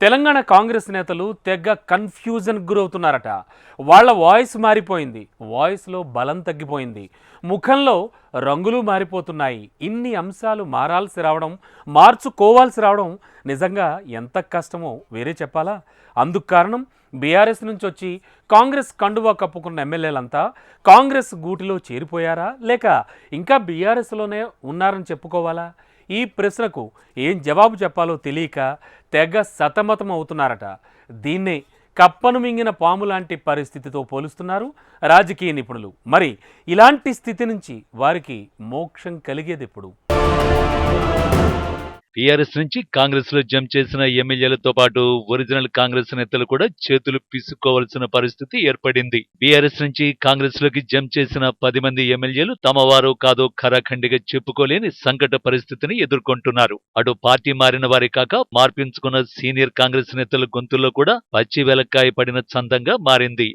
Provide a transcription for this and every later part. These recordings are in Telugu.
తెలంగాణ కాంగ్రెస్ నేతలు తెగ కన్ఫ్యూజన్ గురవుతున్నారట. వాళ్ళ వాయిస్ మారిపోయింది. వాయిస్లో బలం తగ్గిపోయింది. ముఖంలో రంగులు మారిపోతున్నాయి. ఇన్ని అంశాలు మారాల్సి రావడం మార్చుకోవాల్సి రావడం నిజంగా ఎంత కష్టమో వేరే చెప్పాలా? అందుకు కారణం బీఆర్ఎస్ నుంచి వచ్చి కాంగ్రెస్ కండువా కప్పుకున్న ఎమ్మెల్యేలంతా కాంగ్రెస్ గూటిలో చేరిపోయారా? లేక ఇంకా బీఆర్ఎస్లోనే ఉన్నారని చెప్పుకోవాలా? ఈ ప్రశ్నకు ఏం జవాబు చెప్పాలో తెలియక తెగ సతమతం అవుతున్నారట. దీన్నే కప్పను మింగిన పాము లాంటి పరిస్థితితో పోలుస్తున్నారు రాజకీయ నిపుణులు. మరి ఇలాంటి స్థితి నుంచి వారికి మోక్షం కలిగేది ఎప్పుడు? టీఆర్ఎస్ నుంచి కాంగ్రెస్లో జంప్ చేసిన ఎమ్మెల్యేలతో పాటు ఒరిజినల్ కాంగ్రెస్ నేతలు కూడా చేతులు పిసుకోవాల్సిన పరిస్థితి ఏర్పడింది. బీఆర్ఎస్ నుంచి కాంగ్రెస్లోకి జంప్ చేసిన పది మంది ఎమ్మెల్యేలు తమ వారు కాదో ఖరాఖండిగా చెప్పుకోలేని సంకట పరిస్థితిని ఎదుర్కొంటున్నారు. అటు పార్టీ మారిన వారే కాక మార్పించుకున్న సీనియర్ కాంగ్రెస్ నేతల గొంతుల్లో కూడా పచ్చి వెలక్కాయ పడిన చందంగా మారింది.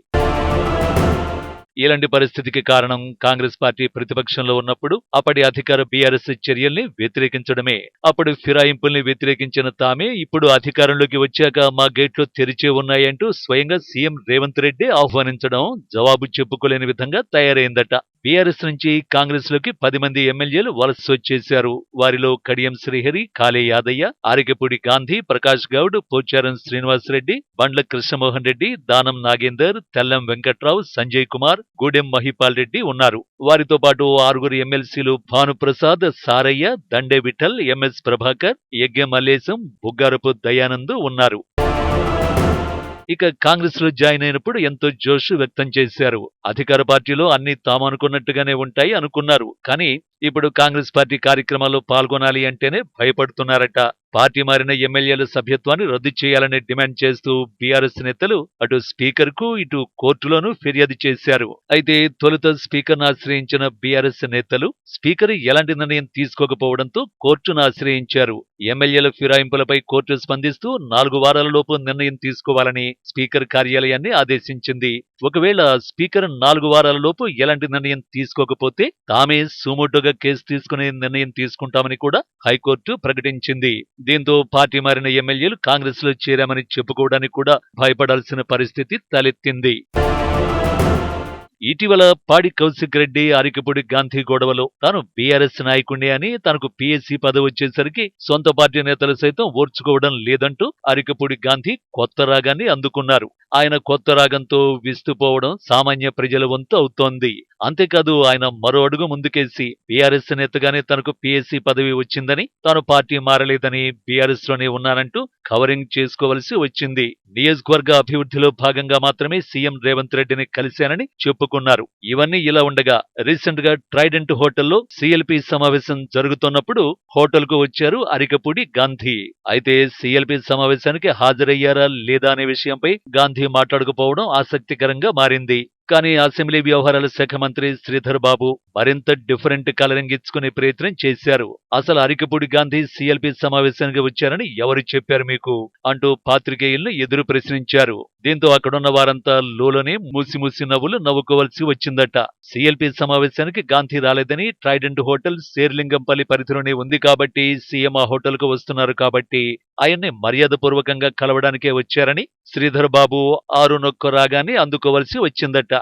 ఇలాంటి పరిస్థితికి కారణం కాంగ్రెస్ పార్టీ ప్రతిపక్షంలో ఉన్నప్పుడు అప్పటి అధికార బీఆర్ఎస్ చర్యల్ని వ్యతిరేకించడమే. అప్పుడు ఫిరాయింపుల్ని వ్యతిరేకించిన తామే ఇప్పుడు అధికారంలోకి వచ్చాక మా గేట్లు తెరిచే ఉన్నాయంటూ స్వయంగా సీఎం రేవంత్ రెడ్డి ఆహ్వానించడం జవాబు చెప్పుకోలేని విధంగా తయారైందట. బీఆర్ఎస్ నుంచి కాంగ్రెస్లోకి పది మంది ఎమ్మెల్యేలు వలస వచ్చేశారు. వారిలో కడియం శ్రీహరి కాళే యాదయ్య ఆరికపూడి గాంధీ ప్రకాష్ గౌడ్ పోచారం శ్రీనివాసరెడ్డి బండ్ల కృష్ణమోహన్ రెడ్డి దానం నాగేందర్ తెల్లం వెంకట్రావు సంజయ్ కుమార్ గూడెం మహిపాల్ రెడ్డి ఉన్నారు. వారితో పాటు ఆరుగురు ఎమ్మెల్సీలు భానుప్రసాద్ సారయ్య దండే విఠల్ ఎంఎస్ ప్రభాకర్ యజ్ఞ మల్లేశం బుగ్గారపు దయానంద్ ఉన్నారు. ఇక కాంగ్రెస్లో జాయిన్ అయినప్పుడు ఎంతో జోష్ వ్యక్తం చేశారు. అధికార పార్టీలో అన్ని తాము అనుకున్నట్టుగానే ఉంటాయి అనుకున్నారు. కానీ ఇప్పుడు కాంగ్రెస్ పార్టీ కార్యక్రమాల్లో పాల్గొనాలి అంటేనే భయపడుతున్నారట. పార్టీ మారిన ఎమ్మెల్యేల సభ్యత్వాన్ని రద్దు చేయాలని డిమాండ్ చేస్తూ బీఆర్ఎస్ నేతలు అటు స్పీకర్కు ఇటు కోర్టులోనూ ఫిర్యాదు చేశారు. అయితే తొలుత స్పీకర్ను ఆశ్రయించిన బీఆర్ఎస్ నేతలు స్పీకర్ ఎలాంటి నిర్ణయం తీసుకోకపోవడంతో కోర్టును ఆశ్రయించారు. ఎమ్మెల్యేల ఫిరాయింపులపై కోర్టు స్పందిస్తూ నాలుగు వారాలలోపు నిర్ణయం తీసుకోవాలని స్పీకర్ కార్యాలయాన్ని ఆదేశించింది. ఒకవేళ స్పీకర్ నాలుగు వారాలలోపు ఎలాంటి నిర్ణయం తీసుకోకపోతే తామే సుమోటోగా కేసు తీసుకునే నిర్ణయం తీసుకుంటామని కూడా హైకోర్టు ప్రకటించింది. దీంతో పార్టీ మారిన ఎమ్మెల్యేలు కాంగ్రెస్లో చేరామని చెప్పుకోవడానికి కూడా భయపడాల్సిన పరిస్థితి తలెత్తింది. ఇటీవల పాడి కౌశిక్ రెడ్డి అరికపూడి గాంధీ గొడవలో. తాను బీఆర్ఎస్ నాయకుడిని అని తనకు పీఎస్సీ పదవి వచ్చేసరికి సొంత పార్టీ నేతలు సైతం ఓర్చుకోవడం లేదంటూ అరికపూడి గాంధీ కొత్త రాగాన్ని అందుకున్నారు. ఆయన కొత్త రాగంతో విస్తుపోవడం సామాన్య ప్రజల వంతు అవుతోంది. అంతేకాదు ఆయన మరో అడుగు ముందుకేసి బీఆర్ఎస్ నేతగానే తనకు పీఎస్సీ పదవి వచ్చిందని తాను పార్టీ మారలేదని బీఆర్ఎస్లోనే ఉన్నానంటూ కవరింగ్ చేసుకోవలసి వచ్చింది. నియోజకవర్గ అభివృద్ధిలో భాగంగా మాత్రమే సీఎం రేవంత్ రెడ్డిని కలిశానని చెప్పుకున్నారు ఇవన్నీ ఇలా ఉండగా రీసెంట్గా ట్రైడెంట్ హోటల్లో సిఎల్పి సమావేశం జరుగుతున్నప్పుడు హోటల్కు వచ్చారు అరికపూడి గాంధీ. అయితే సిఎల్పి సమావేశానికి హాజరయ్యారా లేదా అనే విషయంపై గాంధీ మాట్లాడకపోవడం ఆసక్తికరంగా మారింది. కానీ అసెంబ్లీ వ్యవహారాల శాఖ మంత్రి శ్రీధర్ బాబు మరింత డిఫరెంట్ కలరింగ్ ఇచ్చుకునే ప్రయత్నం చేశారు. అసలు అరికపూడి గాంధీ సీఎల్పీ సమావేశానికి వచ్చారని ఎవరు చెప్పారు మీకు? అంటూ పాత్రికేయులను ఎదురు ప్రశ్నించారు. దీంతో అక్కడున్న వారంతా లోలోనే మూసి మూసి నవ్వులు నవ్వుకోవాల్సి వచ్చిందట. సీఎల్పీ సమావేశానికి గాంధీ రాలేదని ట్రైడెంట్ హోటల్ శేర్లింగంపల్లి పరిధిలోనే ఉంది కాబట్టి సీఎం ఆ హోటల్కు వస్తున్నారు కాబట్టి ఆయన్ని మర్యాదపూర్వకంగా కలవడానికే వచ్చారని శ్రీధర్ బాబు ఆరు నొక్క రాగాన్ని అందుకోవలసి వచ్చిందట.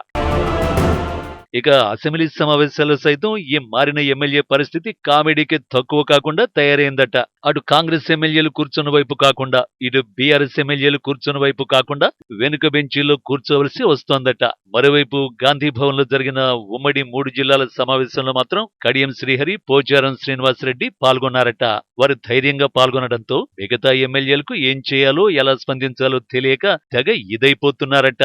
ఇక అసెంబ్లీ సమావేశాల్లో సైతం ఈ మారిన ఎమ్మెల్యే పరిస్థితి కామెడీకి తక్కువ కాకుండా తయారైందట. అటు కాంగ్రెస్ ఎమ్మెల్యేలు కూర్చున్న వైపు కాకుండా ఇటు బీఆర్ఎస్ ఎమ్మెల్యేలు కూర్చున్న వైపు కాకుండా వెనుక బెంచీలో కూర్చోవలసి వస్తోందట. మరోవైపు గాంధీ భవన్లో జరిగిన ఉమ్మడి మూడు జిల్లాల సమావేశంలో మాత్రం కడియం శ్రీహరి పోచారం శ్రీనివాసరెడ్డి పాల్గొన్నారట. వారు ధైర్యంగా పాల్గొనడంతో మిగతా ఎమ్మెల్యేలకు ఏం చేయాలో ఎలా స్పందించాలో తెలియక తెగ ఇదైపోతున్నారట.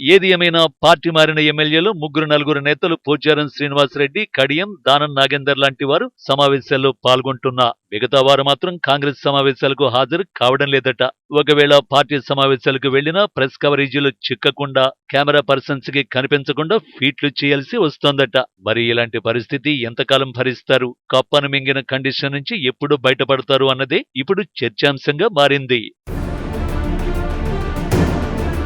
ఏది ఏమైనా పార్టీ మారిన ఎమ్మెల్యేలు ముగ్గురు నలుగురు నేతలు పోచారం శ్రీనివాసరెడ్డి కడియం దానం నాగేందర్ లాంటి వారు సమావేశాల్లో పాల్గొంటున్నా మిగతా వారు మాత్రం కాంగ్రెస్ సమావేశాలకు హాజరు కావడం లేదట. ఒకవేళ పార్టీ సమావేశాలకు వెళ్ళినా ప్రెస్ కవరేజీలు చిక్కకుండా కెమెరా పర్సన్స్కి కనిపించకుండా ఫీట్లు చేయాల్సి వస్తోందట. మరి ఇలాంటి పరిస్థితి ఎంతకాలం భరిస్తారు? కప్పను మింగిన కండిషన్ నుంచి ఎప్పుడు బయటపడతారు అన్నదే ఇప్పుడు చర్చాంశంగా మారింది.